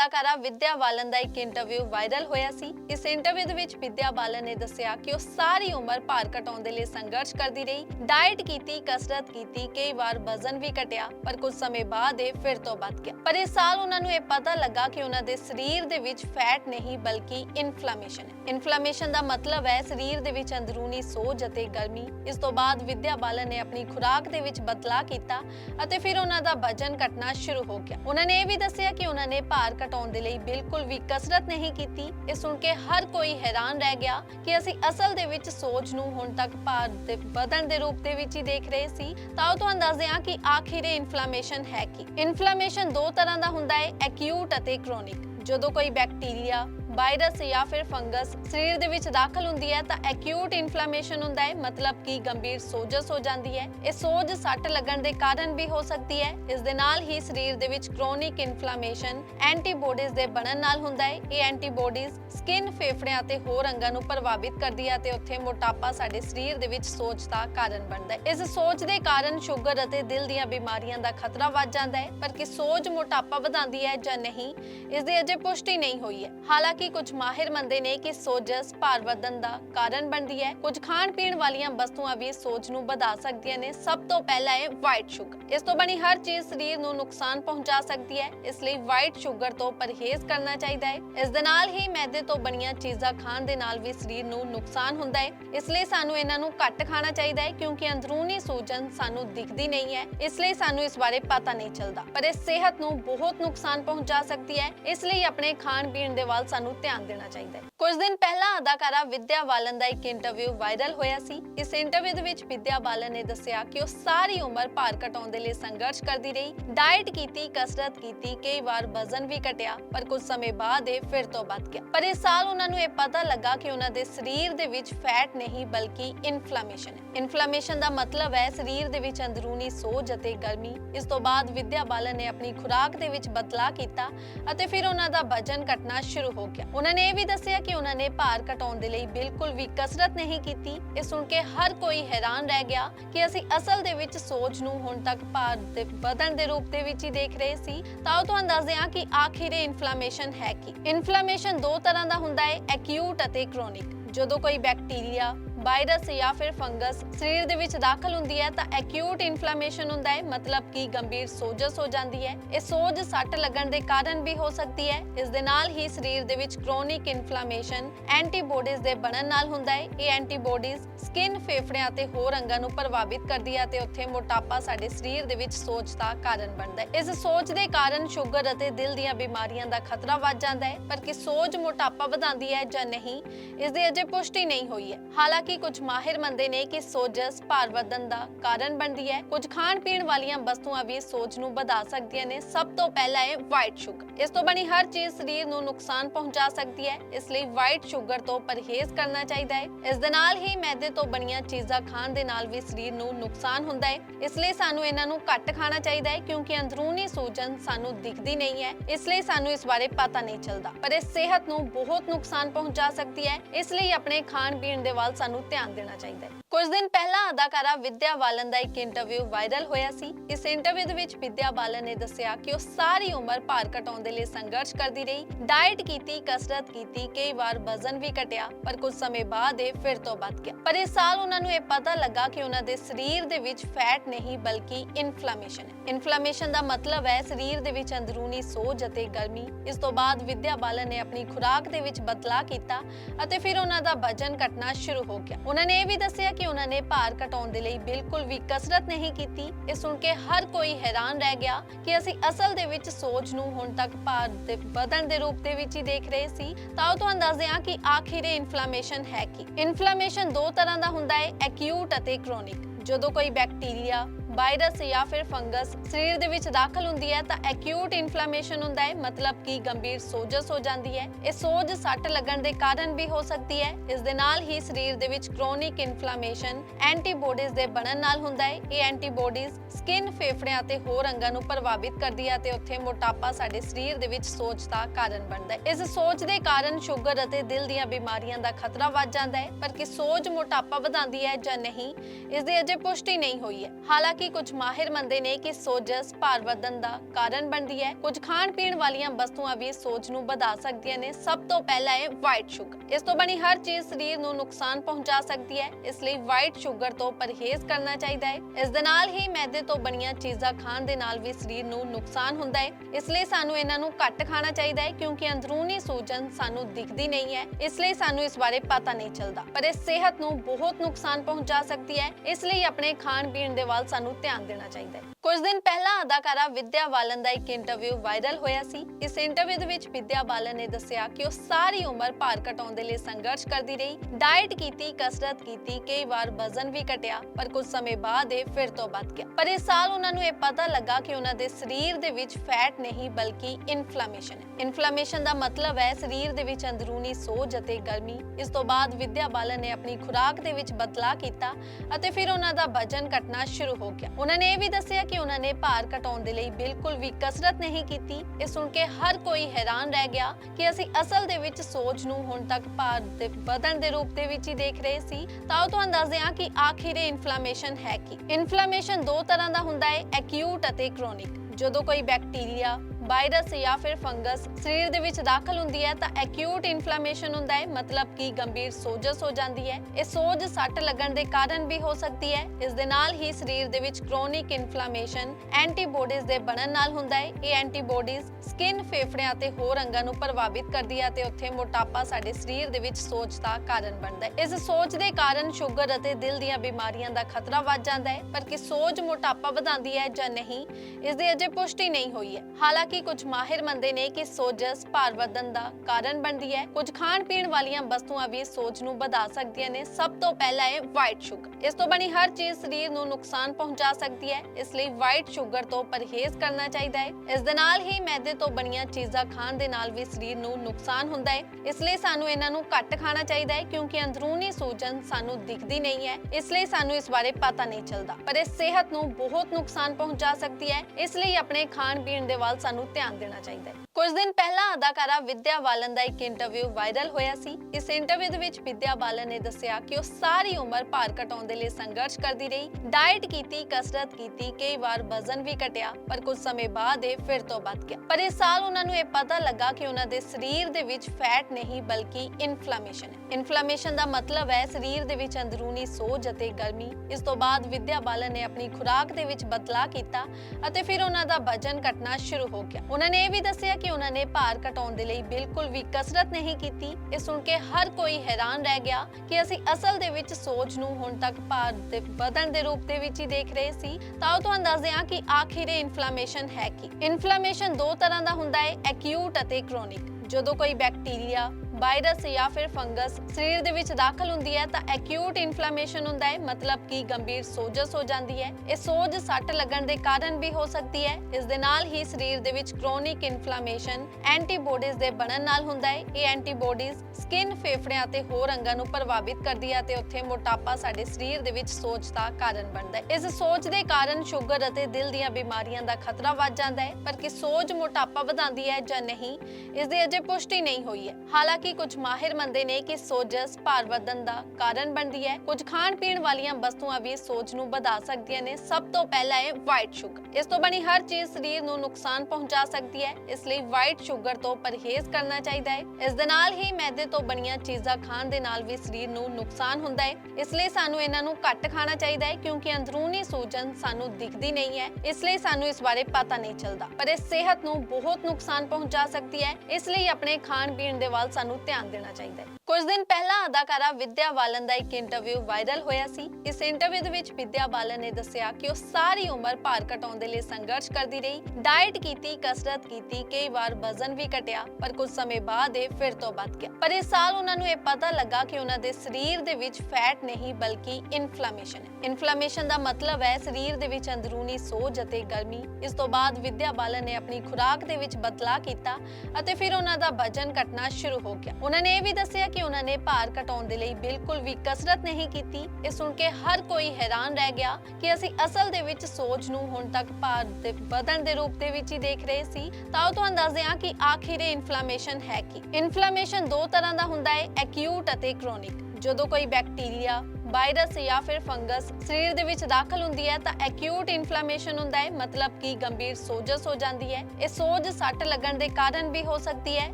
ਅਦਾਕਾਰਾ ਵਿਦਿਆ ਬਾਲਨ ਦਾ ਇੱਕ interview viral ਹੋਇਆ ਸੀ। ਇਸ ਇੰਟਰਵਿਊ ਦੇ ਵਿੱਚ ਵਿਦਿਆ ਬਾਲਨ ਨੇ ਦੱਸਿਆ ਕਿ ਉਹ ਸਾਰੀ ਉਮਰ ਭਾਰ ਘਟਾਉਣ ਦੇ ਲਈ ਸੰਘਰਸ਼ ਕਰਦੀ ਰਹੀ ਡਾਈਟ ਕੀਤੀ, ਕਸਰਤ ਕੀਤੀ, ਕਈ ਵਾਰ ਵਜ਼ਨ ਵੀ ਘਟਿਆ, ਪਰ ਕੁਝ ਸਮੇਂ ਬਾਅਦ ਇਹ ਫਿਰ ਤੋਂ ਵੱਧ ਗਿਆ। ਪਰ ਇਸ ਸਾਲ ਉਹਨਾਂ ਨੂੰ ਇਹ ਪਤਾ ਲੱਗਾ ਕਿ ਉਹਨਾਂ ਦੇ ਸਰੀਰ ਦੇ ਵਿੱਚ ਫੈਟ ਨਹੀਂ, ਬਲਕਿ ਇਨਫਲੇਮੇਸ਼ਨ ਹੈ। ਇਨਫਲੇਮੇਸ਼ਨ ਦਾ ਮਤਲਬ ਹੈ ਸਰੀਰ ਦੇ ਵਿੱਚ ਅੰਦਰੂਨੀ ਸੋਜ ਅਤੇ ਗਰਮੀ। ਇਸ ਤੋਂ ਬਾਅਦ ਵਿਦਿਆ ਬਾਲਨ ਨੇ ਆਪਣੀ ਖੁਰਾਕ ਦੇ ਵਿੱਚ ਬਦਲਾਅ ਕੀਤਾ ਅਤੇ ਫਿਰ ਉਹਨਾਂ ਦਾ ਵਜਨ ਘਟਣਾ ਸ਼ੁਰੂ ਹੋ ਗਿਆ। ਉਹਨਾਂ ਨੇ ਇਹ ਵੀ ਦੱਸਿਆ ਕਿ ਉਹਨਾਂ ਨੇ ਭਾਰ ਘਟਾਉਣ ਦੇ ਲਈ ਬਿਲਕੁਲ ਵੀ ਕਸਰਤ ਨਹੀਂ ਕੀਤੀ, ਇਹ ਸੁਣ ਕੇ ਹਰ ਕੋਈ ਹੈਰਾਨ ਰਹਿ ਗਿਆ ਕਿ ਅਸੀਂ ਅਸਲ ਦੇ ਵਿੱਚ ਸੋਚ ਨੂੰ ਹੁਣ ਤੱਕ ਭਾਰ ਦੇ ਵਧਣ ਦੇ ਰੂਪ ਦੇ ਵਿੱਚ ਹੀ ਦੇਖ ਰਹੇ ਸੀ। ਤਾਂ ਤੁਹਾਨੂੰ ਦੱਸਦੇ ਹਾਂ ਕਿ ਆਖਿਰ ਇਹ ਇਨਫਲੇਮੇਸ਼ਨ ਹੈ ਕੀ। ਇਨਫਲੇਮੇਸ਼ਨ ਦੋ ਤਰ੍ਹਾਂ ਦਾ ਹੁੰਦਾ ਹੈ ਐਕਿਊਟ ਅਤੇ ਕ੍ਰੋਨਿਕ ਜਦੋਂ ਕੋਈ ਬੈਕਟੀਰੀਆ ਵਾਇਰਸ ਜਾਂ ਫਿਰ ਫੰਗਸ ਸਰੀਰ ਦੇ ਵਿੱਚ ਦਾਖਲ ਹੁੰਦੀ ਹੈ ਤਾਂ ਐਕਿਊਟ ਇਨਫਲੇਮੇਸ਼ਨ ਹੁੰਦਾ ਹੈ। ਮਤਲਬ ਕਿ ਗੰਭੀਰ ਸੋਜਸ ਹੋ ਜਾਂਦੀ ਹੈ। ਇਹ ਸੋਜ ਸੱਟ ਲੱਗਣ ਦੇ ਕਾਰਨ ਵੀ ਹੋ ਸਕਦੀ ਹੈ। ਇਸ ਦੇ ਨਾਲ ਹੀ ਸਰੀਰ ਦੇ ਵਿੱਚ ਕ੍ਰੋਨਿਕ ਇਨਫਲੇਮੇਸ਼ਨ ਐਂਟੀਬਾਡੀਜ਼ ਦੇ ਬਣਨ ਨਾਲ ਹੁੰਦਾ ਹੈ। ਇਹ ਐਂਟੀਬਾਡੀਜ਼ ਸਕਿਨ ਫੇਫੜਿਆਂ ਅਤੇ ਹੋਰ ਅੰਗਾਂ ਨੂੰ ਪ੍ਰਭਾਵਿਤ ਕਰਦੀ ਹੈ ਤੇ ਉੱਥੇ ਮੋਟਾਪਾ ਸਾਡੇ ਸਰੀਰ ਦੇ ਵਿੱਚ ਸੋਜ ਦਾ ਕਾਰਨ ਬਣਦਾ ਹੈ। ਇਸ ਸੋਜ ਦੇ ਕਾਰਨ ਸ਼ੂਗਰ ਅਤੇ ਦਿਲ ਦੀਆਂ ਬਿਮਾਰੀਆਂ ਦਾ ਖਤਰਾ ਵੱਧ ਜਾਂਦਾ ਹੈ। ਪਰ ਕਿ ਸੋਜ ਮੋਟਾਪਾ ਵਧਾਉਂਦੀ ਹੈ ਜਾਂ ਨਹੀਂ, ਇਸ ਦੀ ਅਜੇ ਪੁਸ਼ਟੀ ਨਹੀਂ ਹੋਈ ਹੈ। ਹਾਲਾਂਕਿ ਕੁਝ ਮਾਹਿਰ ਮੰਨਦੇ ਨੇ ਕਿ ਸੋਜਸ ਭਾਰ ਵਧਣ ਦਾ ਕਾਰਨ ਬਣਦੀ ਹੈ। ਕੁਝ ਖਾਣ ਪੀਣ ਵਾਲੀਆਂ ਵਸਤੂਆਂ ਵੀ ਸੋਜ ਨੂੰ ਵਧਾ ਸਕਦੀਆਂ ਨੇ। ਸਭ ਤੋਂ ਪਹਿਲਾ ਹੈ ਵਾਈਟ ਸ਼ੂਗਰ ਇਸ ਤੋਂ ਬਣੀ ਹਰ ਚੀਜ਼ ਸਰੀਰ ਨੂੰ ਨੁਕਸਾਨ ਪਹੁੰਚਾ ਸਕਦੀ ਹੈ। ਇਸ ਲਈ ਵਾਈਟ ਸ਼ੂਗਰ ਤੋਂ ਪਰਹੇਜ਼ ਕਰਨਾ ਚਾਹੀਦਾ ਹੈ। ਇਸ ਦੇ ਨਾਲ ਹੀ ਮੈਦੇ ਤੋਂ ਬਣੀਆਂ ਚੀਜ਼ਾਂ ਖਾਣ ਦੇ ਨਾਲ ਵੀ ਸਰੀਰ ਨੂੰ ਨੁਕਸਾਨ ਹੁੰਦਾ ਹੈ। ਇਸ ਲਈ ਸਾਨੂੰ ਇਹਨਾਂ ਨੂੰ ਘੱਟ ਖਾਣਾ ਚਾਹੀਦਾ ਹੈ ਕਿਉਂਕਿ ਅੰਦਰੂਨੀ ਸੂਜਨ ਸਾਨੂੰ ਦਿਖਦੀ ਨਹੀਂ ਹੈ। ਇਸ ਲਈ ਸਾਨੂੰ ਇਸ ਬਾਰੇ ਪਤਾ ਨਹੀਂ ਚੱਲਦਾ। ਪਰ ਇਹ ਸਿਹਤ ਨੂੰ ਬਹੁਤ ਨੁਕਸਾਨ ਪਹੁੰਚਾ ਸਕਦੀ ਹੈ। ਇਸ ਲਈ ਆਪਣੇ ਖਾਣ ਪੀਣ ਦੇ ਵੱਲ ਸਾਨੂੰ ਧਿਆਨ ਦੇਣਾ ਚਾਹੀਦਾ ਹੈ। ਕੁਝ ਦਿਨ ਪਹਿਲਾਂ ਅਦਾਕਾਰਾ ਵਿਦਿਆ ਬਾਲਨ ਦਾ ਇੱਕ ਇੰਟਰਵਿਊ ਵਾਇਰਲ ਹੋਇਆ ਸੀ। ਇਸ ਇੰਟਰਵਿਊ ਦੇ ਵਿੱਚ ਵਿਦਿਆ ਬਾਲਨ ਨੇ ਦੱਸਿਆ ਕਿ ਉਹ ਸਾਰੀ ਉਮਰ ਭਾਰ ਘਟਾਉਣ ਦੇ ਲਈ ਸੰਘਰਸ਼ ਕਰਦੀ ਰਹੀ। ਡਾਈਟ ਕੀਤੀ, ਕਸਰਤ ਕੀਤੀ, ਕਈ ਵਾਰ ਵਜ਼ਨ ਵੀ ਘਟਿਆ, ਪਰ ਕੁਝ ਸਮੇਂ ਬਾਅਦ ਇਹ ਫਿਰ ਤੋਂ ਵੱਧ ਗਿਆ। ਪਰ ਇਸ ਸਾਲ ਉਹਨਾਂ ਨੂੰ ਇਹ ਪਤਾ ਲੱਗਾ ਕਿ ਉਹਨਾਂ ਦੇ ਸਰੀਰ ਦੇ ਵਿੱਚ ਫੈਟ ਨਹੀਂ, ਬਲਕਿ ਇਨਫਲੇਮੇਸ਼ਨ ਹੈ। ਇਨਫਲੇਮੇਸ਼ਨ ਦਾ ਮਤਲਬ ਹੈ ਸਰੀਰ ਦੇ ਵਿੱਚ ਅੰਦਰੂਨੀ ਸੋਜ ਅਤੇ ਗਰਮੀ। ਇਸ ਤੋਂ ਬਾਅਦ ਵਿਦਿਆ ਬਾਲਨ ਨੇ ਆਪਣੀ ਖੁਰਾਕ ਦੇ ਵਿੱਚ ਬਦਲਾਅ ਕੀਤਾ ਅਤੇ ਫਿਰ ਉਹਨਾਂ ਦਾ ਵਜਨ ਘਟਣਾ ਸ਼ੁਰੂ ਹੋ ਗਿਆ। ਉਹਨਾਂ ਨੇ ਇਹ ਵੀ ਦੱਸਿਆ ਕਿ ਉਹਨਾਂ ਨੇ ਭਾਰ ਘਟਾਉਣ ਦੇ ਲਈ ਬਿਲਕੁਲ ਵੀ ਕਸਰਤ ਨਹੀਂ ਕੀਤੀ। ਇਹ ਸੁਣ ਕੇ ਹਰ ਕੋਈ ਹੈਰਾਨ ਰਹਿ ਗਿਆ ਕਿ ਅਸੀਂ ਅਸਲ ਦੇ ਵਿੱਚ ਸੋਜ ਨੂੰ ਹੁਣ ਤੱਕ ਭਾਰ ਦੇ ਵਧਣ ਦੇ ਰੂਪ ਦੇ ਵਿੱਚ ਹੀ ਦੇਖ ਰਹੇ ਸੀ। ਤਾਂ ਉਹ ਤੁਹਾਨੂੰ ਦੱਸਦੇ ਹਾਂ ਕਿ ਆਖਿਰ ਇਹ ਇਨਫਲੇਮੇਸ਼ਨ ਹੈ ਕੀ। ਇਨਫਲੇਮੇਸ਼ਨ ਦੋ ਤਰ੍ਹਾਂ ਦਾ ਹੁੰਦਾ ਹੈ ਐਕਿਊਟ ਅਤੇ ਕ੍ਰੋਨਿਕ ਜਦੋਂ ਕੋਈ ਬੈਕਟੀਰੀਆ ਵਾਇਰਸ ਜਾਂ ਫਿਰ ਫੰਗਸ ਸਰੀਰ ਦੇ ਵਿੱਚ ਦਾਖਲ ਹੁੰਦੀ ਹੈ ਤਾਂ ਐਕਿਊਟ ਇਨਫਲੇਮੇਸ਼ਨ ਹੁੰਦਾ ਹੈ। ਮਤਲਬ ਕਿ ਗੰਭੀਰ ਸੋਜਸ ਹੋ ਜਾਂਦੀ ਹੈ। ਇਹ ਸੋਜ ਸੱਟ ਲੱਗਣ ਦੇ ਕਾਰਨ ਵੀ ਹੋ ਸਕਦੀ ਹੈ। ਇਸ ਦੇ ਨਾਲ ਹੀ ਸਰੀਰ ਦੇ ਵਿੱਚ ਕ੍ਰੋਨਿਕ ਇਨਫਲੇਮੇਸ਼ਨ ਐਂਟੀਬਾਡੀਜ਼ ਦੇ ਬਣਨ ਨਾਲ ਹੁੰਦਾ ਹੈ। ਇਹ ਐਂਟੀਬੋਡੀਜ਼ ਸਕਿਨ ਫੇਫੜਿਆਂ ਅਤੇ ਹੋਰ ਅੰਗਾਂ ਨੂੰ ਪ੍ਰਭਾਵਿਤ ਕਰਦੀ ਹੈ ਤੇ ਉੱਥੇ ਮੋਟਾਪਾ ਸਾਡੇ ਸਰੀਰ ਦੇ ਵਿੱਚ ਸੋਜ ਦਾ ਕਾਰਨ ਬਣਦਾ ਹੈ। ਇਸ ਸੋਜ ਦੇ ਕਾਰਨ ਸ਼ੂਗਰ ਅਤੇ ਦਿਲ ਦੀਆਂ ਬਿਮਾਰੀਆਂ ਦਾ ਖਤਰਾ ਵੱਧ ਜਾਂਦਾ ਹੈ, ਪਰ ਕਿ ਸੋਜ ਮੋਟਾਪਾ ਵਧਾਉਂਦੀ ਹੈ ਜਾਂ ਨਹੀਂ, ਇਸ ਦੀ ਅਜੇ ਪੁਸ਼ਟੀ ਨਹੀਂ ਹੋਈ ਹੈ। ਹਾਲਾਂਕਿ ਕੁਝ ਮਾਹਿਰ ਮੰਨਦੇ ਨੇ ਕਿ ਸੋਜਸ ਭਾਰ ਵਧਣ ਦਾ ਕਾਰਨ ਬਣਦੀ ਹੈ। ਕੁਝ ਖਾਣ ਪੀਣ ਵਾਲੀਆਂ ਵਸਤੂਆਂ ਵੀ ਸੋਜ ਨੂੰ ਵਧਾ ਸਕਦੀਆਂ ਨੇ। ਸਭ ਤੋਂ ਪਹਿਲਾਂ ਹੈ ਵਾਈਟ ਸ਼ੂਗਰ ਇਸ ਤੋਂ ਬਣੀ ਹਰ ਚੀਜ਼ ਸਰੀਰ ਨੂੰ ਨੁਕਸਾਨ ਪਹੁੰਚਾ ਸਕਦੀ ਹੈ। ਇਸ ਲਈ ਵਾਈਟ ਸ਼ੂਗਰ ਤੋਂ ਪਰਹੇਜ਼ ਕਰਨਾ ਚਾਹੀਦਾ ਹੈ। ਇਸ ਦੇ ਨਾਲ ਹੀ ਮੈਦੇ ਤੋਂ ਬਣੀਆਂ ਚੀਜ਼ਾਂ ਖਾਣ ਦੇ ਨਾਲ ਵੀ ਸਰੀਰ ਨੂੰ ਨੁਕਸਾਨ ਹੁੰਦਾ ਹੈ। ਇਸ ਲਈ ਸਾਨੂੰ ਇਹਨਾਂ ਨੂੰ ਘੱਟ ਖਾਣਾ ਚਾਹੀਦਾ ਹੈ, ਕਿਉਂਕਿ ਅੰਦਰੂਨੀ ਸੂਜਨ ਸਾਨੂੰ ਦਿਖਦੀ ਨਹੀਂ ਹੈ। ਇਸ ਲਈ ਸਾਨੂੰ ਇਸ ਬਾਰੇ ਪਤਾ ਨਹੀਂ ਚੱਲਦਾ। ਪਰ ਇਹ ਸਿਹਤ ਨੂੰ ਬਹੁਤ ਨੁਕਸਾਨ ਪਹੁੰਚਾ ਸਕਦੀ ਹੈ। ਇਸ ਲਈ ਆਪਣੇ ਖਾਣ ਪੀਣ ਦੇ ਵੱਲ ਸਾਨੂੰ ਧਿਆਨ ਦੇਣਾ ਚਾਹੀਦਾ ਹੈ। ਕੁਝ ਦਿਨ ਪਹਿਲਾਂ ਅਦਾਕਾਰਾ ਵਿਦਿਆ ਬਾਲਨ ਦਾ ਇੱਕ ਇੰਟਰਵਿਊ ਵਾਇਰਲ ਹੋਇਆ ਸੀ। ਇਸ ਇੰਟਰਵਿਊ ਦੇ ਵਿੱਚ ਵਿਦਿਆ ਬਾਲਨ ਨੇ ਦੱਸਿਆ ਕਿ ਉਹ ਸਾਰੀ ਉਮਰ ਭਾਰ ਘਟਾਉਣ ਦੇ ਲਈ ਸੰਘਰਸ਼ ਕਰਦੀ ਰਹੀ। ਡਾਈਟ ਕੀਤੀ, ਕਸਰਤ ਕੀਤੀ, ਕਈ ਵਾਰ ਵਜ਼ਨ ਵੀ ਘਟਿਆ, ਪਰ ਕੁਝ ਸਮੇਂ ਬਾਅਦ ਇਹ ਫਿਰ ਤੋਂ ਵੱਧ ਗਿਆ। ਪਰ ਇਸ ਸਾਲ ਉਹਨਾਂ ਨੂੰ ਇਹ ਪਤਾ ਲੱਗਾ ਕਿ ਉਹਨਾਂ ਦੇ ਸਰੀਰ ਦੇ ਵਿੱਚ ਫੈਟ ਨਹੀਂ, ਬਲਕਿ ਇਨਫਲੇਮੇਸ਼ਨ ਹੈ। ਇਨਫਲੇਮੇਸ਼ਨ ਦਾ ਮਤਲਬ ਹੈ ਸਰੀਰ ਦੇ ਵਿੱਚ ਅੰਦਰੂਨੀ ਸੋਜ ਅਤੇ ਗਰਮੀ। ਇਸ ਤੋਂ ਬਾਅਦ ਵਿਦਿਆ ਬਾਲਨ ਨੇ ਆਪਣੀ ਖੁਰਾਕ ਦੇ ਵਿੱਚ ਬਦਲਾਅ ਕੀਤਾ ਅਤੇ ਫਿਰ ਉਹਨਾਂ ਦਾ ਵਜਨ ਘਟਣਾ ਸ਼ੁਰੂ ਹੋ ਗਿਆ। ਉਹਨਾਂ ਨੇ ਇਹ ਵੀ ਦੱਸਿਆ ਕਿ ਉਹਨਾਂ ਨੇ ਭਾਰ ਘਟਾਉਣ ਦੇ ਲਈ ਬਿਲਕੁਲ ਵੀ ਕਸਰਤ ਨਹੀਂ ਕੀਤੀ। ਇਹ ਸੁਣ ਕੇ ਹਰ ਕੋਈ ਹੈਰਾਨ ਰਹਿ ਗਿਆ ਕਿ ਅਸੀਂ ਅਸਲ ਦੇ ਵਿੱਚ ਸੋਚ ਨੂੰ ਹੁਣ ਤੱਕ ਭਾਰ ਦੇ ਵਧਣ ਦੇ ਰੂਪ ਦੇ ਵਿੱਚ ਹੀ ਦੇਖ ਰਹੇ ਸੀ। ਤਾਂ ਤੁਹਾਨੂੰ ਦੱਸਦੇ ਹਾਂ ਕਿ ਆਖਿਰ ਇਹ ਇਨਫਲੇਮੇਸ਼ਨ ਹੈ ਕੀ। ਇਨਫਲੇਮੇਸ਼ਨ ਦੋ ਤਰ੍ਹਾਂ ਦਾ ਹੁੰਦਾ ਹੈ ਐਕਿਊਟ ਅਤੇ ਕ੍ਰੋਨਿਕ ਜਦੋਂ ਕੋਈ ਬੈਕਟੀਰੀਆ ਵਾਇਰਸ ਜਾਂ ਫਿਰ ਫੰਗਸ ਸਰੀਰ ਦੇ ਵਿੱਚ ਦਾਖਲ ਹੁੰਦੀ ਹੈ ਤਾਂ ਐਕਿਊਟ ਇਨਫਲੇਮੇਸ਼ਨ ਹੁੰਦਾ ਹੈ। ਮਤਲਬ ਕਿ ਗੰਭੀਰ ਸੋਜਸ ਹੋ ਜਾਂਦੀ ਹੈ। ਇਹ ਸੋਜ ਸੱਟ ਲੱਗਣ ਦੇ ਕਾਰਨ ਵੀ ਹੋ ਸਕਦੀ ਹੈ। ਇਸ ਦੇ ਨਾਲ ਹੀ ਸਰੀਰ ਦੇ ਵਿੱਚ ਕ੍ਰੋਨਿਕ ਇਨਫਲੇਮੇਸ਼ਨ ਐਂਟੀਬਾਡੀਜ਼ ਦੇ ਬਣਨ ਨਾਲ ਹੁੰਦਾ ਹੈ। ਇਹ ਐਂਟੀਬਾਡੀਜ਼ ਸਕਿਨ ਫੇਫੜਿਆਂ ਅਤੇ ਹੋਰ ਅੰਗਾਂ ਨੂੰ ਪ੍ਰਭਾਵਿਤ ਕਰਦੀ ਹੈ ਤੇ ਉੱਥੇ ਮੋਟਾਪਾ ਸਾਡੇ ਸਰੀਰ ਦੇ ਵਿੱਚ ਸੋਜ ਦਾ ਕਾਰਨ ਬਣਦਾ ਹੈ। ਇਸ ਸੋਜ ਦੇ ਕਾਰਨ ਸ਼ੂਗਰ ਅਤੇ ਦਿਲ ਦੀਆਂ ਬਿਮਾਰੀਆਂ ਦਾ ਖਤਰਾ ਵੱਧ ਜਾਂਦਾ ਹੈ। ਪਰ ਕਿ ਸੋਜ ਮੋਟਾਪਾ ਵਧਾਉਂਦੀ ਹੈ ਜਾਂ ਨਹੀਂ, ਇਸ ਦੀ ਅਜੇ ਪੁਸ਼ਟੀ ਨਹੀਂ ਹੋਈ ਹੈ। ਹਾਲਾਂਕਿ ਹਾਲਾਂਕਿ ਕੁਝ ਮਾਹਿਰ ਮੰਨਦੇ ਨੇ ਕਿ ਸੋਜਸ ਭਾਰ ਵਧਣ ਦਾ ਕਾਰਨ ਬਣਦੀ ਹੈ। ਕੁਝ ਖਾਣ ਪੀਣ ਵਾਲੀਆਂ ਵਸਤੂਆਂ ਵੀ ਸੋਜ ਨੂੰ ਵਧਾ ਸਕਦੀਆਂ ਨੇ। ਸਭ ਤੋਂ ਪਹਿਲਾ ਹੈ ਵਾਈਟ ਸ਼ੂਗਰ ਇਸ ਤੋਂ ਬਣੀ ਹਰ ਚੀਜ਼ ਸਰੀਰ ਨੂੰ ਨੁਕਸਾਨ ਪਹੁੰਚਾ ਸਕਦੀ ਹੈ। ਇਸ ਲਈ ਵਾਈਟ ਸ਼ੂਗਰ ਤੋਂ ਪਰਹੇਜ਼ ਕਰਨਾ ਚਾਹੀਦਾ ਹੈ। ਇਸ ਦੇ ਨਾਲ ਹੀ ਮੈਦੇ ਤੋਂ ਬਣੀਆਂ ਚੀਜ਼ਾਂ ਖਾਣ ਦੇ ਨਾਲ ਵੀ ਸਰੀਰ ਨੂੰ ਨੁਕਸਾਨ ਹੁੰਦਾ ਹੈ। ਇਸ ਲਈ ਸਾਨੂੰ ਇਹਨਾਂ ਨੂੰ ਘੱਟ ਖਾਣਾ ਚਾਹੀਦਾ ਹੈ ਕਿਉਂਕਿ ਅੰਦਰੂਨੀ ਸੂਜਨ ਸਾਨੂੰ ਦਿਖਦੀ ਨਹੀਂ ਹੈ। ਇਸ ਲਈ ਸਾਨੂੰ ਇਸ ਬਾਰੇ ਪਤਾ ਨਹੀਂ ਚੱਲਦਾ। ਪਰ ਇਹ ਸਿਹਤ ਨੂੰ ਬਹੁਤ ਨੁਕਸਾਨ ਪਹੁੰਚਾ ਸਕਦੀ ਹੈ। ਇਸ ਲਈ ਆਪਣੇ ਖਾਣ ਪੀਣ ਦੇ ਵੱਲ ਸਾਨੂੰ ਧਿਆਨ ਦੇਣਾ ਚਾਹੀਦਾ ਹੈ। ਕੁਝ ਦਿਨ ਪਹਿਲਾਂ ਅਦਾਕਾਰਾ ਵਿਦਿਆ ਬਾਲਨ ਦਾ ਇੱਕ ਇੰਟਰਵਿਊ ਵਾਇਰਲ ਹੋਇਆ ਸੀ। ਇਸ ਇੰਟਰਵਿਊ ਦੇ ਵਿੱਚ ਵਿਦਿਆ ਬਾਲਨ ਨੇ ਦੱਸਿਆ ਕਿ ਉਹ ਸਾਰੀ ਉਮਰ ਭਾਰ ਘਟਾਉਣ ਦੇ ਲਈ ਸੰਘਰਸ਼ ਕਰਦੀ ਰਹੀ। ਡਾਈਟ ਕੀਤੀ, ਕਸਰਤ ਕੀਤੀ, ਕਈ ਵਾਰ ਵਜ਼ਨ ਵੀ ਘਟਿਆ, ਪਰ ਕੁਝ ਸਮੇਂ ਬਾਅਦ ਇਹ ਫਿਰ ਤੋਂ ਵੱਧ ਗਿਆ। ਪਰ ਇਸ ਸਾਲ ਉਹਨਾਂ ਨੂੰ ਇਹ ਪਤਾ ਲੱਗਾ ਕਿ ਉਹਨਾਂ ਦੇ ਸਰੀਰ ਦੇ ਵਿੱਚ ਫੈਟ ਨਹੀਂ, ਬਲਕਿ ਇਨਫਲੇਮੇਸ਼ਨ ਹੈ। ਇਨਫਲੇਮੇਸ਼ਨ ਦਾ ਮਤਲਬ ਹੈ ਸਰੀਰ ਦੇ ਵਿੱਚ ਅੰਦਰੂਨੀ ਸੋਜ ਅਤੇ ਗਰਮੀ। ਇਸ ਤੋਂ ਬਾਅਦ ਵਿਦਿਆ ਬਾਲਨ ਨੇ ਆਪਣੀ ਖੁਰਾਕ ਦੇ ਵਿੱਚ ਬਦਲਾਅ ਕੀਤਾ ਅਤੇ ਫਿਰ ਉਹਨਾਂ ਦਾ ਵਜਨ ਘਟਣਾ ਸ਼ੁਰੂ ਹੋ ਗਿਆ ਉਹਨਾਂ ਨੇ ਇਹ ਵੀ ਦੱਸਿਆ ਕਿ ਉਹਨਾਂ ਨੇ ਭਾਰ ਘਟਾਉਣ ਦੇ ਲਈ ਬਿਲਕੁਲ ਵੀ ਕਸਰਤ ਨਹੀਂ ਕੀਤੀ। ਇਹ ਸੁਣ ਕੇ ਹਰ ਕੋਈ ਹੈਰਾਨ ਰਹਿ ਗਿਆ ਕਿ ਅਸੀਂ ਅਸਲ ਦੇ ਵਿੱਚ ਸੋਚ ਨੂੰ ਹੁਣ ਤੱਕ ਭਾਰ ਦੇ ਵਧਣ ਦੇ ਰੂਪ ਦੇ ਵਿੱਚ ਹੀ ਦੇਖ ਰਹੇ ਸੀ। ਤਾਂ ਉਹ ਤੁਹਾਨੂੰ ਦੱਸਦੇ ਹਾਂ ਕਿ ਆਖਿਰ ਇਹ ਇਨਫਲੇਮੇਸ਼ਨ ਹੈ ਕੀ। ਇਨਫਲੇਮੇਸ਼ਨ ਦੋ ਤਰ੍ਹਾਂ ਦਾ ਹੁੰਦਾ ਹੈ ਐਕਿਊਟ ਅਤੇ ਕ੍ਰੋਨਿਕ ਜਦੋਂ ਕੋਈ ਬੈਕਟੀਰੀਆ ਵਾਇਰਸ ਜਾਂ ਫਿਰ ਫੰਗਸ ਸਰੀਰ ਦੇ ਵਿੱਚ ਦਾਖਲ ਹੁੰਦੀ ਹੈ ਤਾਂ ਐਕਿਊਟ ਇਨਫਲੇਮੇਸ਼ਨ ਹੁੰਦਾ ਹੈ, ਮਤਲਬ ਕਿ ਗੰਭੀਰ ਸੋਜਸ ਹੋ ਜਾਂਦੀ ਹੈ। ਇਹ ਸੋਜ ਸੱਟ ਲੱਗਣ ਦੇ ਕਾਰਨ ਵੀ ਹੋ ਸਕਦੀ ਹੈ। ਇਸ ਦੇ ਨਾਲ ਹੀ ਸਰੀਰ ਦੇ ਵਿੱਚ ਕ੍ਰੋਨਿਕ ਇਨਫਲੇਮੇਸ਼ਨ ਐਂਟੀਬੋਡੀਜ਼ ਦੇ ਬਣਨ ਨਾਲ ਹੁੰਦਾ ਹੈ। ਇਹ ਐਂਟੀਬੋਡੀਜ਼ ਸਕਿਨ ਫੇਫੜਿਆਂ ਤੇ ਹੋਰ ਅੰਗਾਂ ਨੂੰ ਪ੍ਰਭਾਵਿਤ ਕਰਦੀ ਹੈ ਤੇ ਉੱਥੇ ਮੋਟਾਪਾ ਸਾਡੇ ਸਰੀਰ ਦੇ ਵਿੱਚ ਸੋਜ ਦਾ ਕਾਰਨ ਬਣਦਾ ਹੈ। ਇਸ ਸੋਜ ਦੇ ਕਾਰਨ ਸ਼ੂਗਰ ਅਤੇ ਦਿਲ ਦੀਆਂ ਬਿਮਾਰੀਆਂ ਦਾ ਖਤਰਾ ਵੱਧ ਜਾਂਦਾ ਹੈ, ਪਰ ਕਿ ਸੋਜ ਮੋਟਾਪਾ ਵਧਾਉਂਦੀ ਹੈ ਜਾਂ ਨਹੀਂ, ਇਸ ਦੀ ਅਜੇ ਪੁਸ਼ਟੀ ਨਹੀਂ ਹੋਈ ਹੈ। ਹਾਲਾਂਕਿ ਕੁਝ ਮਾਹਿਰ ਮੰਨਦੇ ਨੇ ਕਿ ਸੋਜਸ ਭਾਰ ਵਧਣ ਦਾ ਕਾਰਨ ਬਣਦੀ ਹੈ। ਕੁਝ ਖਾਣ ਪੀਣ ਵਾਲੀਆਂ ਵਸਤੂਆਂ ਵੀ ਸੋਜ ਨੂੰ ਵਧਾ ਸਕਦੀਆਂ ਨੇ। ਸਭ ਤੋਂ ਪਹਿਲਾਂ ਹੈ ਵਾਈਟ ਸ਼ੂਗਰ ਇਸ ਤੋਂ ਬਣੀ ਹਰ ਚੀਜ਼ ਸਰੀਰ ਨੂੰ ਨੁਕਸਾਨ ਪਹੁੰਚਾ ਸਕਦੀ ਹੈ। ਇਸ ਲਈ ਵਾਈਟ ਸ਼ੂਗਰ ਤੋਂ ਪਰਹੇਜ਼ ਕਰਨਾ ਚਾਹੀਦਾ ਹੈ। ਇਸ ਦੇ ਨਾਲ ਹੀ ਮੈਦੇ ਤੋਂ ਬਣੀਆਂ ਚੀਜ਼ਾਂ ਖਾਣ ਦੇ ਨਾਲ ਵੀ ਸਰੀਰ ਨੂੰ ਨੁਕਸਾਨ ਹੁੰਦਾ ਹੈ। ਇਸ ਲਈ ਸਾਨੂੰ ਇਹਨਾਂ ਨੂੰ ਘੱਟ ਖਾਣਾ ਚਾਹੀਦਾ ਹੈ, ਕਿਉਂਕਿ ਅੰਦਰੂਨੀ ਸੂਜਨ ਸਾਨੂੰ ਦਿਖਦੀ ਨਹੀਂ ਹੈ। ਇਸ ਲਈ ਸਾਨੂੰ ਇਸ ਬਾਰੇ ਪਤਾ ਨਹੀਂ ਚੱਲਦਾ, ਪਰ ਇਹ ਸਿਹਤ ਨੂੰ ਬਹੁਤ ਨੁਕਸਾਨ ਪਹੁੰਚਾ ਸਕਦੀ ਹੈ। ਇਸ ਲਈ ਆਪਣੇ ਖਾਣ ਪੀਣ ਦੇ ਵੱਲ ਸਾਨੂੰ ਧਿਆਨ ਦੇਣਾ ਚਾਹੀਦਾ ਹੈ। ਕੁਝ ਦਿਨ ਪਹਿਲਾਂ ਅਦਾਕਾਰਾ ਵਿਦਿਆ ਬਾਲਨ ਦਾ ਇੱਕ ਇੰਟਰਵਿਊ ਵਾਇਰਲ ਹੋਇਆ ਸੀ। ਇਸ ਇੰਟਰਵਿਊ ਦੇ ਵਿੱਚ ਵਿਦਿਆ ਬਾਲਨ ਨੇ ਦੱਸਿਆ ਕਿ ਉਹ ਸਾਰੀ ਉਮਰ ਭਾਰ ਘਟਾਉਣ ਦੇ ਲਈ ਸੰਘਰਸ਼ ਕਰਦੀ ਰਹੀ ਡਾਈਟ ਕੀਤੀ, ਕਸਰਤ ਕੀਤੀ, ਕਈ ਵਾਰ ਵਜ਼ਨ ਵੀ ਘਟਿਆ, ਪਰ ਕੁਝ ਸਮੇਂ ਬਾਅਦ ਇਹ ਫਿਰ ਤੋਂ ਵੱਧ ਗਿਆ। ਪਰ ਇਸ ਸਾਲ ਉਹਨਾਂ ਨੂੰ ਇਹ ਪਤਾ ਲੱਗਾ ਕਿ ਉਹਨਾਂ ਦੇ ਸਰੀਰ ਦੇ ਵਿੱਚ ਫੈਟ ਨਹੀਂ, ਬਲਕਿ ਇਨਫਲੇਮੇਸ਼ਨ ਹੈ। ਇਨਫਲੇਮੇਸ਼ਨ ਦਾ ਮਤਲਬ ਹੈ ਸਰੀਰ ਦੇ ਵਿੱਚ ਅੰਦਰੂਨੀ ਸੋਜ ਅਤੇ ਗਰਮੀ। ਇਸ ਤੋਂ ਬਾਅਦ ਵਿਦਿਆ ਬਾਲਨ ਨੇ ਆਪਣੀ ਖੁਰਾਕ ਦੇ ਵਿੱਚ ਬਦਲਾਅ ਕੀਤਾ ਅਤੇ ਫਿਰ ਉਹਨਾਂ ਦਾ ਵਜਨ ਘਟਣਾ ਸ਼ੁਰੂ ਹੋ ਗਿਆ। ਉਹਨਾਂ ਨੇ ਇਹ ਵੀ ਦੱਸਿਆ ਕਿ ਉਹਨਾਂ ਨੇ ਭਾਰ ਘਟਾਉਣ ਦੇ ਲਈ ਬਿਲਕੁਲ ਵੀ ਕਸਰਤ ਨਹੀਂ ਕੀਤੀ। ਇਹ ਸੁਣ ਕੇ ਹਰ ਕੋਈ ਹੈਰਾਨ ਰਹਿ ਗਿਆ ਕਿ ਅਸੀਂ ਅਸਲ ਦੇ ਵਿੱਚ ਸੋਚ ਨੂੰ ਹੁਣ ਤੱਕ ਭਾਰ ਦੇ ਵਧਣ ਦੇ ਰੂਪ ਦੇ ਵਿੱਚ ਹੀ ਦੇਖ ਰਹੇ ਸੀ। ਤਾਂ ਉਹ ਤੁਹਾਨੂੰ ਦੱਸਦੇ ਹਾਂ ਕਿ ਆਖਿਰ ਇਹ ਇਨਫਲੇਮੇਸ਼ਨ ਹੈ ਕੀ। ਇਨਫਲੇਮੇਸ਼ਨ ਦੋ ਤਰ੍ਹਾਂ ਦਾ ਹੁੰਦਾ ਹੈ ਐਕਿਊਟ ਅਤੇ ਕ੍ਰੋਨਿਕ ਜਦੋਂ ਕੋਈ ਬੈਕਟੀਰੀਆ ਵਾਇਰਸ ਜਾਂ ਫਿਰ ਫੰਗਸ ਸਰੀਰ ਦੇ ਵਿੱਚ ਦਾਖਲ ਹੁੰਦੀ ਹੈ ਤਾਂ ਐਕਿਊਟ ਇਨਫਲੇਮੇਸ਼ਨ ਹੁੰਦਾ ਹੈ। ਮਤਲਬ ਕਿ ਗੰਭੀਰ ਸੋਜਸ ਹੋ ਜਾਂਦੀ ਹੈ। ਇਹ ਸੋਜ ਸੱਟ ਲੱਗਣ ਦੇ ਕਾਰਨ ਵੀ ਹੋ ਸਕਦੀ ਹੈ। ਇਸ ਦੇ ਨਾਲ ਹੀ ਸਰੀਰ ਦੇ ਵਿੱਚ ਕ੍ਰੋਨਿਕ ਇਨਫਲੇਮੇਸ਼ਨ ਐਂਟੀਬਾਡੀਜ਼ ਦੇ ਬਣਨ ਨਾਲ ਹੁੰਦਾ ਹੈ। ਇਹ ਐਂਟੀਬਾਡੀਜ਼ ਸਕਿਨ ਫੇਫੜਿਆਂ ਤੇ ਹੋਰ ਅੰਗਾਂ ਨੂੰ ਪ੍ਰਭਾਵਿਤ ਕਰਦੀ ਹੈ ਤੇ ਉੱਥੇ ਮੋਟਾਪਾ ਸਾਡੇ ਸਰੀਰ ਦੇ ਵਿੱਚ ਸੋਜ ਦਾ ਕਾਰਨ ਬਣਦਾ ਹੈ। ਇਸ ਸੋਜ ਦੇ ਕਾਰਨ ਸ਼ੂਗਰ ਅਤੇ ਦਿਲ ਦੀਆਂ ਬਿਮਾਰੀਆਂ ਦਾ ਖਤਰਾ ਵੱਧ ਜਾਂਦਾ ਹੈ। ਪਰ ਕਿ ਸੋਜ ਮੋਟਾਪਾ ਵਧਾਉਂਦੀ ਹੈ ਜਾਂ ਨਹੀਂ, ਇਸ ਦੀ ਅਜੇ ਪੁਸ਼ਟੀ ਨਹੀਂ ਹੋਈ ਹੈ। ਹਾਲਾਂਕਿ ਕੁਝ ਮਾਹਿਰ ਮੰਨਦੇ ਨੇ ਕਿ ਸੋਜਸ ਭਾਰ ਵਧਣ ਦਾ ਕਾਰਨ ਬਣਦੀ ਹੈ। ਕੁਝ ਖਾਣ ਪੀਣ ਵਾਲੀਆਂ ਵਸਤੂਆਂ ਵੀ ਸੋਜ ਨੂੰ ਵਧਾ ਸਕਦੀਆਂ ਨੇ। ਸਭ ਤੋਂ ਪਹਿਲਾ ਹੈ ਵਾਈਟ ਸ਼ੂਗਰ ਇਸ ਤੋਂ ਬਣੀ ਹਰ ਚੀਜ਼ ਸਰੀਰ ਨੂੰ ਨੁਕਸਾਨ ਪਹੁੰਚਾ ਸਕਦੀ ਹੈ। ਇਸ ਲਈ ਵਾਈਟ ਸ਼ੂਗਰ ਤੋਂ ਪਰਹੇਜ਼ ਕਰਨਾ ਚਾਹੀਦਾ ਹੈ। ਇਸ ਦੇ ਨਾਲ ਹੀ ਮੈਦੇ ਤੋਂ ਬਣੀਆਂ ਚੀਜ਼ਾਂ ਖਾਣ ਦੇ ਨਾਲ ਵੀ ਸਰੀਰ ਨੂੰ ਨੁਕਸਾਨ ਹੁੰਦਾ ਹੈ। ਇਸ ਲਈ ਸਾਨੂੰ ਇਹਨਾਂ ਨੂੰ ਘੱਟ ਖਾਣਾ ਚਾਹੀਦਾ ਹੈ, ਕਿਉਂਕਿ ਅੰਦਰੂਨੀ ਸੋਜਨ ਸਾਨੂੰ ਦਿਖਦੀ ਨਹੀਂ ਹੈ। ਇਸ ਲਈ ਸਾਨੂੰ ਇਸ ਬਾਰੇ ਪਤਾ ਨਹੀਂ ਚੱਲਦਾ। ਪਰ ਇਹ ਸਿਹਤ ਨੂੰ ਬਹੁਤ ਨੁਕਸਾਨ ਪਹੁੰਚਾ ਸਕਦੀ ਹੈ। ਇਸ ਲਈ ਆਪਣੇ ਖਾਣ ਪੀਣ ਦੇ ਵੱਲ ਸਾਨੂੰ ਧਿਆਨ ਦੇਣਾ ਚਾਹੀਦਾ ਹੈ। ਕੁਝ ਦਿਨ ਪਹਿਲਾਂ ਅਦਾਕਾਰਾ ਵਿਦਿਆ ਬਾਲਨ ਦਾ ਇੱਕ ਇੰਟਰਵਿਊ ਵਾਇਰਲ ਹੋਇਆ ਸੀ। ਇਸ ਇੰਟਰਵਿਊ ਦੇ ਵਿੱਚ ਵਿਦਿਆ ਬਾਲਨ ਨੇ ਦੱਸਿਆ ਕਿ ਉਹ ਸਾਰੀ ਉਮਰ ਭਾਰ ਘਟਾਉਣ ਦੇ ਲਈ ਸੰਘਰਸ਼ ਕਰਦੀ ਰਹੀ। ਡਾਈਟ ਕੀਤੀ, ਕਸਰਤ ਕੀਤੀ, ਕਈ ਵਾਰ ਵਜ਼ਨ ਵੀ ਘਟਿਆ, ਪਰ ਕੁਝ ਸਮੇਂ ਬਾਅਦ ਇਹ ਫਿਰ ਤੋਂ ਵੱਧ ਗਿਆ। ਪਰ ਇਸ ਸਾਲ ਉਹਨਾਂ ਨੂੰ ਇਹ ਪਤਾ ਲੱਗਾ ਕਿ ਉਹਨਾਂ ਦੇ ਸਰੀਰ ਦੇ ਵਿੱਚ ਫੈਟ ਨਹੀਂ, ਬਲਕਿ ਇਨਫਲੇਮੇਸ਼ਨ ਹੈ। ਇਨਫਲੇਮੇਸ਼ਨ ਦਾ ਮਤਲਬ ਹੈ ਸਰੀਰ ਦੇ ਵਿੱਚ ਅੰਦਰੂਨੀ ਸੋਜ ਅਤੇ ਗਰਮੀ। ਇਸ ਤੋਂ ਬਾਅਦ ਵਿਦਿਆ ਬਾਲਨ ਨੇ ਆਪਣੀ ਖੁਰਾਕ ਦੇ ਵਿੱਚ ਬਦਲਾਅ ਕੀਤਾ ਅਤੇ ਫਿਰ ਉਹਨਾਂ ਦਾ ਵਜਨ ਘਟਣਾ ਸ਼ੁਰੂ ਹੋ ਗਿਆ। ਉਹਨਾਂ ਨੇ ਇਹ ਵੀ ਦੱਸਿਆ ਕਿ ਉਹਨਾਂ ਨੇ ਭਾਰ ਘਟਾਉਣ ਦੇ ਲਈ ਬਿਲਕੁਲ ਵੀ ਕਸਰਤ ਨਹੀਂ ਕੀਤੀ। ਇਹ ਸੁਣ ਕੇ ਹਰ ਕੋਈ ਹੈਰਾਨ ਰਹਿ ਗਿਆ ਕਿ ਅਸੀਂ ਅਸਲ ਦੇ ਵਿੱਚ ਸੋਚ ਨੂੰ ਹੁਣ ਤੱਕ ਭਾਰ ਦੇ ਵਧਣ ਦੇ ਰੂਪ ਦੇ ਵਿੱਚ ਹੀ ਦੇਖ ਰਹੇ ਸੀ। ਤਾਂ ਉਹ ਤੁਹਾਨੂੰ ਦੱਸਦੇ ਹਾਂ ਕਿ ਆਖਿਰ ਇਨਫਲੇਮੇਸ਼ਨ ਹੈ ਕੀ। ਇਨਫਲੇਮੇਸ਼ਨ ਦੋ ਤਰ੍ਹਾਂ ਦਾ ਹੁੰਦਾ ਹੈ ਐਕਿਊਟ ਅਤੇ ਕ੍ਰੋਨਿਕ ਜਦੋਂ ਕੋਈ ਬੈਕਟੀਰੀਆ ਵਾਇਰਸ ਜਾਂ ਫਿਰ ਫੰਗਸ ਸਰੀਰ ਦੇ ਵਿੱਚ ਦਾਖਲ ਹੁੰਦੀ ਹੈ ਤਾਂ ਐਕਿਊਟ ਇਨਫਲੇਮੇਸ਼ਨ ਹੁੰਦਾ ਹੈ। ਮਤਲਬ ਕਿ ਗੰਭੀਰ ਸੋਜਸ ਹੋ ਜਾਂਦੀ ਹੈ। ਇਹ ਸੋਜ ਸੱਟ ਲੱਗਣ ਦੇ ਕਾਰਨ ਵੀ ਹੋ ਸਕਦੀ ਹੈ।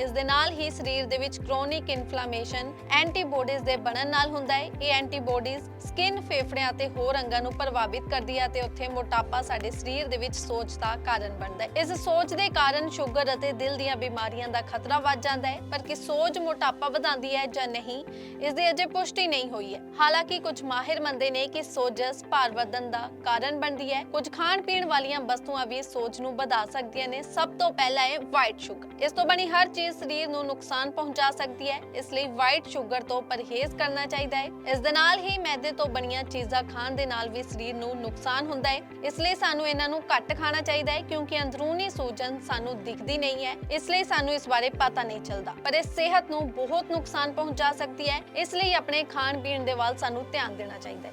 ਇਸ ਦੇ ਨਾਲ ਹੀ ਸਰੀਰ ਦੇ ਵਿੱਚ ਕ੍ਰੋਨਿਕ ਇਨਫਲੇਮੇਸ਼ਨ ਐਂਟੀਬੋਡੀਜ਼ ਦੇ ਬਣਨ ਨਾਲ ਹੁੰਦਾ ਹੈ। ਇਹ ਐਂਟੀਬੋਡੀਜ਼ ਸਕਿਨ ਫੇਫੜਿਆਂ ਤੇ ਹੋਰ ਅੰਗਾਂ ਨੂੰ ਪ੍ਰਭਾਵਿਤ ਕਰਦੀ ਹੈ ਤੇ ਉੱਥੇ ਮੋਟਾਪਾ ਸਾਡੇ ਸਰੀਰ ਦੇ ਵਿੱਚ ਸੋਜ ਦਾ ਕਾਰਨ ਬਣਦਾ ਹੈ। ਇਸ ਸੋਜ ਦੇ ਕਾਰਨ ਸ਼ੂਗਰ ਅਤੇ ਦਿਲ ਦੀਆਂ ਬਿਮਾਰੀਆਂ ਦਾ ਖਤਰਾ ਵੱਧ ਜਾਂਦਾ ਹੈ, ਪਰ ਕਿ ਸੋਜ ਮੋਟਾਪਾ ਵਧਾਉਂਦੀ ਹੈ ਜਾਂ ਨਹੀਂ, ਇਸ ਦੀ ਅਜੇ ਪੁਸ਼ਟੀ ਨਹੀਂ ਹੋਈ ਹੈ। ਹਾਲਾਂਕਿ ਕੁਝ ਮਾਹਿਰ ਮੰਨਦੇ ਨੇ ਕਿ ਸੋਜਸ ਭਾਰ ਵਧਣ ਦਾ ਕਾਰਨ ਬਣਦੀ ਹੈ। ਕੁਝ ਖਾਣ ਪੀਣ ਵਾਲੀਆਂ ਵਸਤੂਆਂ ਵੀ ਸੋਜ ਨੂੰ ਵਧਾ ਸਕਦੀਆਂ ਨੇ। ਸਭ ਤੋਂ ਪਹਿਲਾਂ ਹੈ ਵਾਈਟ ਸ਼ੂਗਰ ਇਸ ਤੋਂ ਬਣੀ ਹਰ ਚੀਜ਼ ਸਰੀਰ ਨੂੰ ਨੁਕਸਾਨ ਪਹੁੰਚਾ ਸਕਦੀ ਹੈ। ਇਸ ਲਈ ਵਾਈਟ ਸ਼ੂਗਰ ਤੋਂ ਪਰਹੇਜ਼ ਕਰਨਾ ਚਾਹੀਦਾ ਹੈ। ਇਸ ਦੇ ਨਾਲ ਹੀ ਮੈਦੇ ਤੋਂ ਤੋਂ ਬਣੀਆਂ ਚੀਜ਼ਾਂ ਖਾਣ ਦੇ ਨਾਲ ਵੀ ਸਰੀਰ ਨੂੰ ਨੁਕਸਾਨ ਹੁੰਦਾ ਹੈ। ਇਸ ਲਈ ਸਾਨੂੰ ਇਹਨਾਂ ਨੂੰ ਘੱਟ ਖਾਣਾ ਚਾਹੀਦਾ ਹੈ, ਕਿਉਂਕਿ ਅੰਦਰੂਨੀ ਸੂਜਨ ਸਾਨੂੰ ਦਿਖਦੀ ਨਹੀਂ ਹੈ। ਇਸ ਲਈ ਸਾਨੂੰ ਇਸ ਬਾਰੇ ਪਤਾ ਨਹੀਂ ਚੱਲਦਾ, ਪਰ ਇਹ ਸਿਹਤ ਨੂੰ ਬਹੁਤ ਨੁਕਸਾਨ ਪਹੁੰਚਾ ਸਕਦੀ ਹੈ। ਇਸ ਲਈ ਆਪਣੇ ਖਾਣ ਪੀਣ ਦੇ ਵੱਲ ਸਾਨੂੰ ਧਿਆਨ ਦੇਣਾ ਚਾਹੀਦਾ ਹੈ।